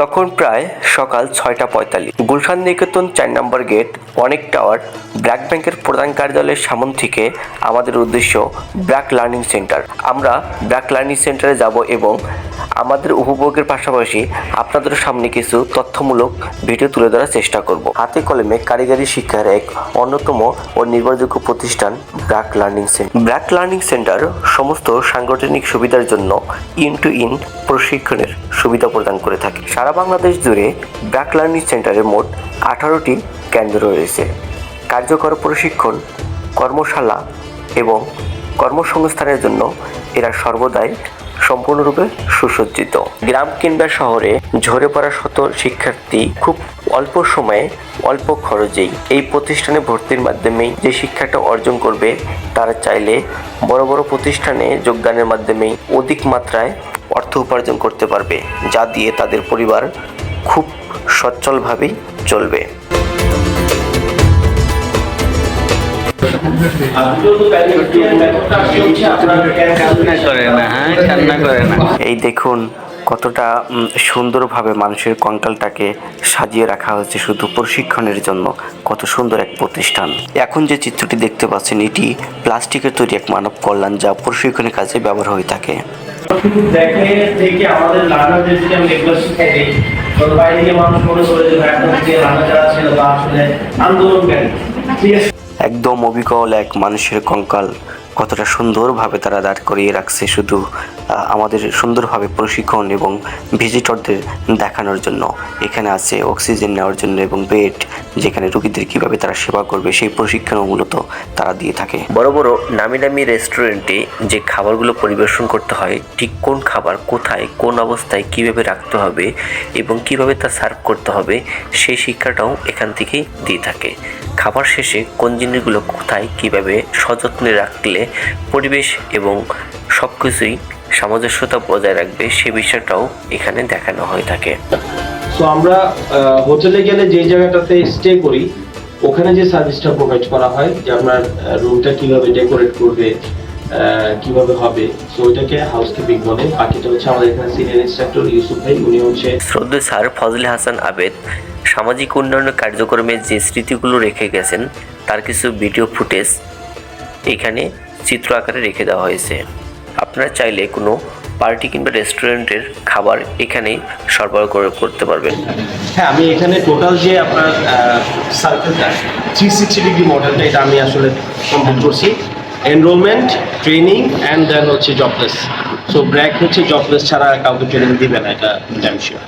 তখন প্রায় সকাল ছয়টা পঁয়তাল্লিশ। গুলশান নিকেতন চার নম্বর গেট, অনেক টাওয়ার, ব্র্যাক ব্যাংকের প্রধান কার্যালয়ের সামন থেকে আমাদের উদ্দেশ্য ব্র্যাক লার্নিং সেন্টার। আমরা ব্র্যাক লার্নিং সেন্টারে যাব এবং আমাদের উপভোগের পাশাপাশি আপনাদের সামনে কিছু তথ্যমূলক ভিডিও তুলে ধরার চেষ্টা করব। হাতে কলমে কারিগরি শিক্ষার এক অন্যতম ও নির্ভরযোগ্য প্রতিষ্ঠান BRAC learning centre. BRAC learning centre সমস্ত সাংগঠনিক সুবিধার জন্য ইন টু ইন প্রশিক্ষণের সুবিধা প্রদান করে থাকে। সারা বাংলাদেশ জুড়ে ব্র্যাক লার্নিং সেন্টারে মোট আঠারোটি কেন্দ্র রয়েছে। কার্যকর প্রশিক্ষণ, কর্মশালা এবং কর্মসংস্থানের জন্য এরা সর্বদাই সম্পূর্ণরূপে সুসজ্জিত। গ্রাম কিংবা শহরে ঝরে পড়া শত শিক্ষার্থী খুব অল্প সময়ে, অল্প খরচেই এই প্রতিষ্ঠানে ভর্তির মাধ্যমেই যে শিক্ষাটা অর্জন করবে, তারা চাইলে বড় বড় প্রতিষ্ঠানে যোগদানের মাধ্যমেই অধিক মাত্রায় অর্থ উপার্জন করতে পারবে, যা দিয়ে তাদের পরিবার খুব সচ্ছলভাবেই চলবে। এই দেখুন, কতটা সুন্দরভাবে মানুষের কঙ্কালটাকে সাজিয়ে রাখা হয়েছে শুধু প্রশিক্ষণের জন্য। কত সুন্দর এক প্রতিষ্ঠান। এখন যে চিত্রটি দেখতে পাচ্ছেন, এটি প্লাস্টিকের তৈরি এক মানব কল্যাণ যা প্রশিক্ষণের কাজে ব্যবহার হয়ে থাকে। একদম অবিকল এক মানুষের কঙ্কাল। কতটা সুন্দরভাবে তারা দাঁড় করিয়ে রাখছে শুধু আমাদের সুন্দরভাবে প্রশিক্ষণ এবং ভিজিটরদের দেখানোর জন্য। এখানে আছে অক্সিজেন নেওয়ার জন্য এবং বেড, যেখানে রুগীদের কীভাবে তারা সেবা করবে, সেই প্রশিক্ষণও মূলত তারা দিয়ে থাকে। বড় বড় নামি দামি রেস্টুরেন্টে যে খাবারগুলো পরিবেশন করতে হয়, ঠিক কোন খাবার কোথায়, কোন অবস্থায় কীভাবে রাখতে হবে এবং কীভাবে তা সার্ভ করতে হবে, সেই শিক্ষাটাও এখান থেকেই দিয়ে থাকে। খাবার শেষে কোন জিনিসগুলো কোথায়, কীভাবে সযত্নে রাখলে পরিবেশ এবং সব কিছুই সামঞ্জস্যতা বজায় রাখবে সে বিষয়টাও এখানে দেখানো হয়ে থাকে। তো আমরা হোটেলে গেলে যে জায়গাটাতে স্টে করি ওখানে যে সার্ভিসটা প্রোভাইড করা হয় যে আপনার রুমটা কীভাবে ডেকোরেট করবে কীভাবে হবে সো ওইটাকে হাউসকিপিং বলে। বাকিটা হচ্ছে আমাদের এখানে সিনিয়র ইনস্ট্রাক্টর ইউসুফ ভাই উনি হচ্ছে শ্রদ্ধেয় স্যার ফজলে হাসান আবেদ সামাজিক উন্নয়ন কার্যক্রমে যে স্মৃতিগুলো রেখে গেছেন তার কিছু ভিডিও ফুটেজ এখানে চিত্র আকারে রেখে দেওয়া হয়েছে। আপনারা চাইলে কোনো পার্টি কিংবা রেস্টুরেন্টের খাবার এখানেই সরবরাহ করে করতে পারবেন। হ্যাঁ আমি এখানে টোটাল যে আপনার সার্কেলটা থ্রি সিক্সটি ডিগ্রি মডেলটা এটা আমি আসলে কমপ্লিট করছি। এনরোলমেন্ট ট্রেনিং অ্যান্ড দেন হচ্ছে জবলেস সো ব্র্যাক হচ্ছে জবলেস ছাড়া কাউকে ট্রেনিং দিবে না এটা আমি শিওর